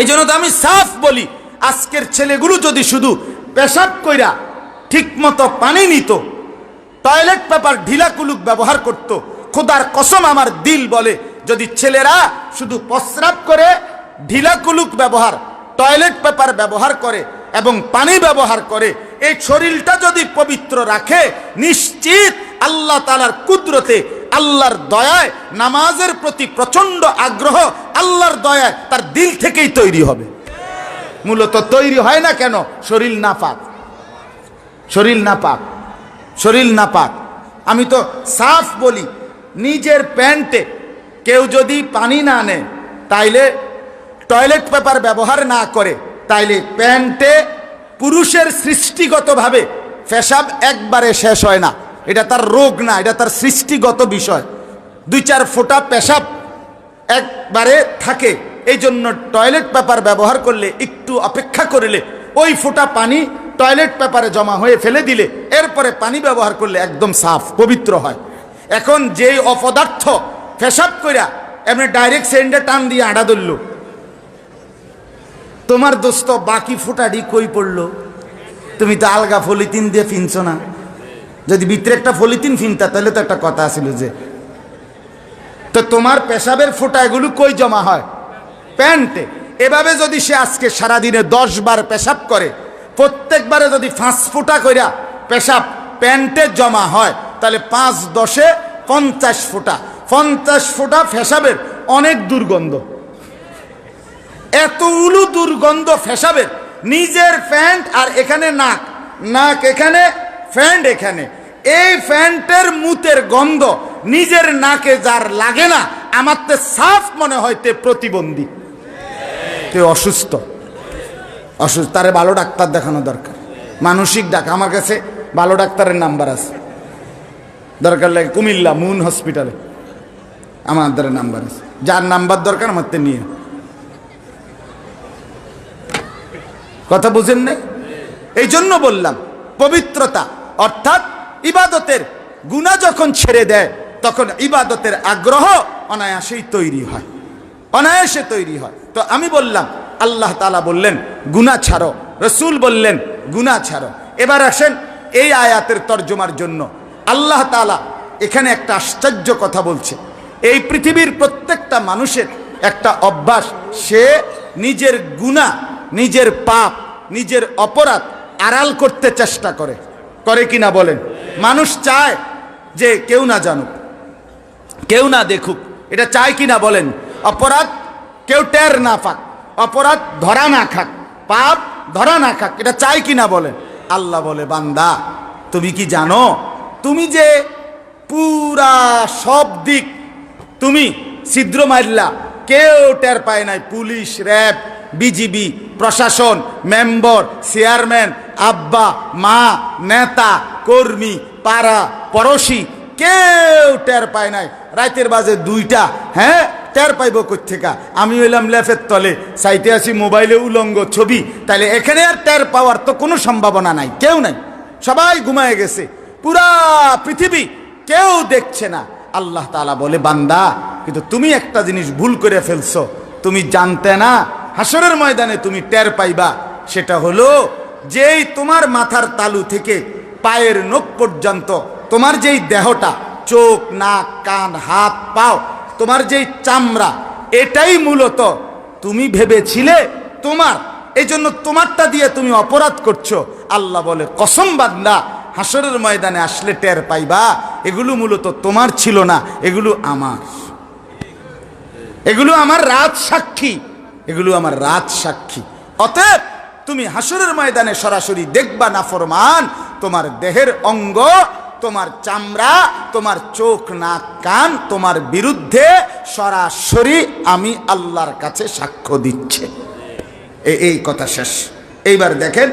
এই জন্য তো আমি সাফ বলি, আজকের ছেলেগুলো যদি শুধু পেশাব কইরা ঠিক মতো পানি নিত, টয়লেট পেপার ঢিলাকুলুক ব্যবহার করত, খোদার কসম আমার দিল বলে, যদি ছেলেরা শুধু প্রস্রাব করে ঢিলাকুলুক ব্যবহার, টয়লেট পেপার ব্যবহার করে এবং পানি ব্যবহার করে, এই শরীরটা যদি পবিত্র রাখে, নিশ্চিত আল্লাহ তালার কুদরতে আল্লাহর দয়ায় নামাজের প্রতি প্রচণ্ড আগ্রহ, আল্লাহর দয়ায় তার দিল থেকেই তৈরি হবে। মূলত তৈরি হয় না কেন? শরীর না পাক শরীর না পাক শরীর না পাক আমি তো সাফ বলি, নিজের প্যান্টে কেউ যদি পানি না নেয়, তাইলে টয়লেট পেপার ব্যবহার না করে, তাইলে প্যান্টে পুরুষের সৃষ্টিগতভাবে পেশাব একবারে শেষ হয় না। এটা তার রোগ না, এটা তার সৃষ্টিগত বিষয়। দুই চার ফোঁটা পেশাব একবারে থাকে এই জন্য টয়লেট পেপার ব্যবহার করলে, একটু অপেক্ষা করলে, ওই ফোঁটা পানি টয়লেট পেপারে জমা হয়ে ফেলে দিলে, এরপরে পানি ব্যবহার করলে একদম সাফ, পবিত্র হয়। এখন যেই অপদার্থ ফেসাব কইরা এমনি ডাইরেক্ট সেন্ডে টান দিয়ে আড়া ধরল তোমার দোস্ত বাকি ফোঁটাটি কই পড়ল? তুমি তো আলগা ফলিতিন দিয়ে ফিনছো না। যদি ভিতরে একটা ফলিতিন ফিনতা, তাহলে তো একটা কথা ছিল যে, তো তোমার পেশাবের ফোঁটা এগুলো কই জমা হয়? প্যান্টে। এভাবে যদি সে আজকে সারাদিনে দশ বার পেশাব করে, প্রত্যেকবারে যদি ফাঁস ফোঁটা কইরা পেশাব প্যান্টে জমা হয়, তাহলে পাঁচ দশে পঞ্চাশ ফোঁটা। পঞ্চাশ ফোঁটা পেশাবের অনেক দুর্গন্ধ। এত উলু দুর্গন্ধ ফেসাবের নিজের প্যান্ট আর এখানে নাক। নাক এখানে প্যান্ট এখানে। এই প্যান্টের মুতের গন্ধ নিজের নাকে যার লাগে না আমার তে সাফ মনে হয় তে প্রতিবন্ধী। তে অসুস্থ। অসুস্থ। তারে ভালো ডাক্তার দেখানো দরকার। মানসিক ডাক। আমার কাছে ভালো ডাক্তারের নাম্বার আছে। দরকার লাগে কুমিল্লা মুন হসপিটালে। আমার আমাদের নাম্বার আছে। যার নাম্বার দরকার আমার তে নিয়ে কথা বুঝেন নাই? এই জন্য বললাম, পবিত্রতা। অর্থাৎ ইবাদতের গুণা যখন ছেড়ে দেয়, তখন ইবাদতের আগ্রহ অনায়াসেই তৈরি হয়। অনায়াসে তৈরি হয়। তো আমি বললাম, আল্লাহ তালা বললেন, গুণা ছাড়ো। রসুল বললেন, গুণা ছাড়ো। এবার আসেন এই আয়াতের তর্জমার জন্য। আল্লাহ তালা এখানে একটা আশ্চর্য কথা বলছে। এই পৃথিবীর প্রত্যেকটা মানুষের একটা অভ্যাস, সে নিজের গুণা, নিজের পাপ, নিজের অপরাধ আড়াল করতে চেষ্টা করে। করে কি না বলেন। মানুষ চায় যে কেউ না জানুক, কেউ না দেখুক। এটা চায় কি না বলেন। অপরাধ কেউ টের না পাক, অপরাধ ধরা না খাক, পাপ ধরা না খাক, এটা চাই কি না বলেন। আল্লাহ বলে, বান্দা, তুমি কি জানো? তুমি যে পুরা সব দিক তুমি ছিদ্র মারলা, কেউ টের পায় নাই। পুলিশ, র্যাব, বিজিবি, প্রশাসন, মেম্বর, চেয়ারম্যান আব্বা, মা, নেতা, কর্মী, পাড়া, পড়োশি, কেউ টের পায় নাই। রাতের বাজে দুইটা হ্যাঁ? টের পাইব কোথেকা আমি হইলাম লেফের তলে সাইতে আসি মোবাইলে উলঙ্গ ছবি। তাহলে এখানে আর টের পাওয়ার তো কোনো সম্ভাবনা নাই, কেউ নাই। সবাই ঘুমায় গেছে। পুরা পৃথিবী কেউ দেখছে না। আল্লাহ তালা বলে, বান্দা, কিন্তু তুমি একটা জিনিস ভুল করে ফেলছো। তুমি জানতে না হাসরের ময়দানে তুমি টের পাইবা। সেটা হলো যেই তোমার মাথার তালু থেকে পায়ের নখ পর্যন্ত তোমার যেই দেহটা, চোখ, নাক, কান, হাত, পাও, তোমার যেই চামড়া, এটাই মূলত তুমি ভেবেছিলে তোমার। এই জন্য তোমারটা দিয়ে তুমি অপরাধ করছ। আল্লাহ বলে, কসম বান্দা, হাসরের ময়দানে আসলে টের পাইবা। এগুলো মূলত তোমার ছিল না, এগুলো আমার। এগুলো আমার রাত সাক্ষী, এগুলো আমার রাত সাক্ষী। অতএব তুমি হাসুরের ময়দানে সরাসরি দেখবা না ফরমান? তোমার দেহের অঙ্গ, তোমার চামড়া, তোমার চোখ, নাক, কান, তোমার বিরুদ্ধে সরাসরি আমি আল্লাহর কাছে সাক্ষ্য দিচ্ছে। এই কথা শেষ। এইবার দেখেন,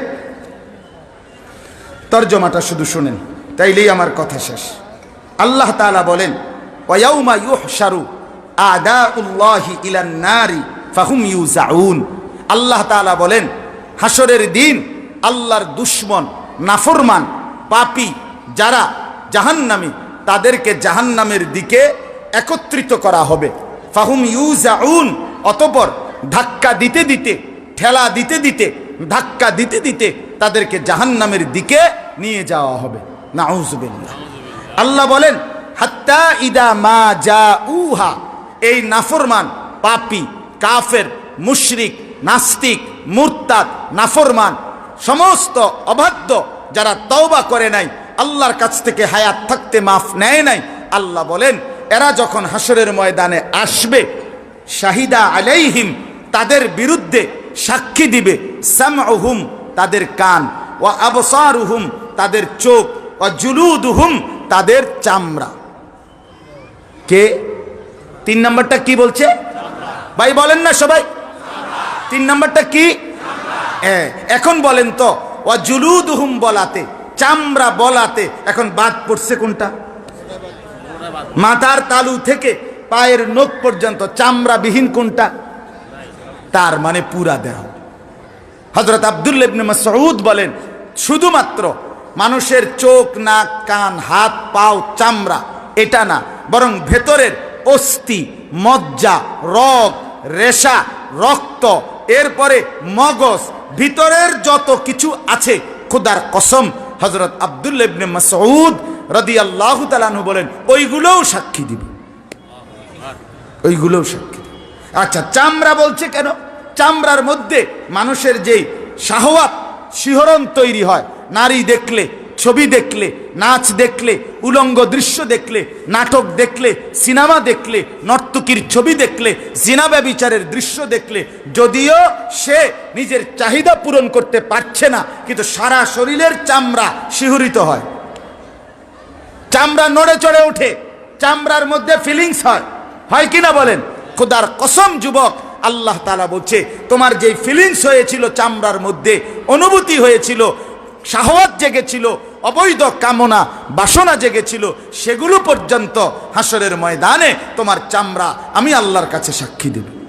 তর্জমাটা শুধু শুনেন, তাইলেই আমার কথা শেষ। আল্লাহ তাআলা বলেন ইলান নারি ফাহুম আল্লাহ তাআলা বলেন হাসরের দিন আল্লাহর দুশ্মন, নাফরমান, পাপী যারা জাহান্নামী, তাদেরকে জাহান্নামের দিকে একত্রিত করা হবে। ফাহুম ইউজাউন অতপর ধাক্কা দিতে দিতে, ঠেলা দিতে দিতে, ধাক্কা দিতে দিতে তাদেরকে জাহান্নামের দিকে নিয়ে যাওয়া হবে। নাউজুবিল্লাহ। আল্লাহ বলেন, হাত্তা ইদা মা যা উহা এই নাফরমান, পাপি, কাফের, মুশরিক, নাস্তিক মুরতাদ, নাফরমান, সমস্ত অবাধ্য যারা তওবা করে নাই, আল্লাহর কাছ থেকে হায়াত থাকতে মাফ নেয় নাই, আল্লাহ বলেন, এরা যখন হাসরের ময়দানে আসবে, শাহিদা আলাইহিম, তাদের বিরুদ্ধে সাক্ষী দিবে সামহুম তাদের কান ও আবসারুহুম, তাদের চোখ ও জুলুদুহুম, তাদের চামড়া। কে? তিন নম্বরটা কি বলছে? ভাই বলেন না সবাই। তিন নম্বরটা কি? হ্যাঁ, এখন বলেন তো ও বলাতে চামড়া বলাতে এখন বাদ পড়ছে কোনটা? মাথার তালু থেকে পায়ের নখ পর্যন্ত চামড়াবিহীন কোনটা? তার মানে পুরা দেহ। হজরত আবদুল্লাবনে মাসউদ বলেন শুধুমাত্র মানুষের চোখ নাক কান হাত পাও চামড়া এটা না বরং ভেতরের অস্থি মজ্জা রগ রেশা রক্ত এরপরে মগজ, ভিতরের যত কিছু আছে, খুদার কসম হজরত আবদুল্লাবনে মাসউদ রদি আল্লাহ তালানু বলেন, ওইগুলোও সাক্ষী দিবে ওইগুলোও সাক্ষী দিবে। আচ্ছা চামড়া বলছে কেন চামড়ার মধ্যে মানুষের যেই শাহওয়াত, শিহরণ তৈরি হয়, নারী দেখলে, ছবি দেখলে নাচ দেখলে, উলঙ্গ দৃশ্য দেখলে, নাটক দেখলে, সিনেমা দেখলে, নর্তকীর ছবি দেখলে জিনাবা বিচারের দৃশ্য দেখলে, যদিও সে নিজের চাহিদা পূরণ করতে পারছে না, কিন্তু সারা শরীরের চামড়া শিহরিত হয়। চামড়া নড়ে চড়ে ওঠে, চামড়ার মধ্যে ফিলিংস হয়। হয় কিনা বলেন? খোদার কসম যুবক, আল্লাহ তালা বলছে, তোমার যেই ফিলিংস হয়েছিল চামড়ার মধ্যে, অনুভূতি হয়েছিল, শাহওয়াত জেগেছিল অবৈধ কামনা, বাসনা জেগেছিল, সেগুলো পর্যন্ত হাসরের ময়দানে তোমার চামড়া আমি আল্লাহর কাছে সাক্ষী দেব।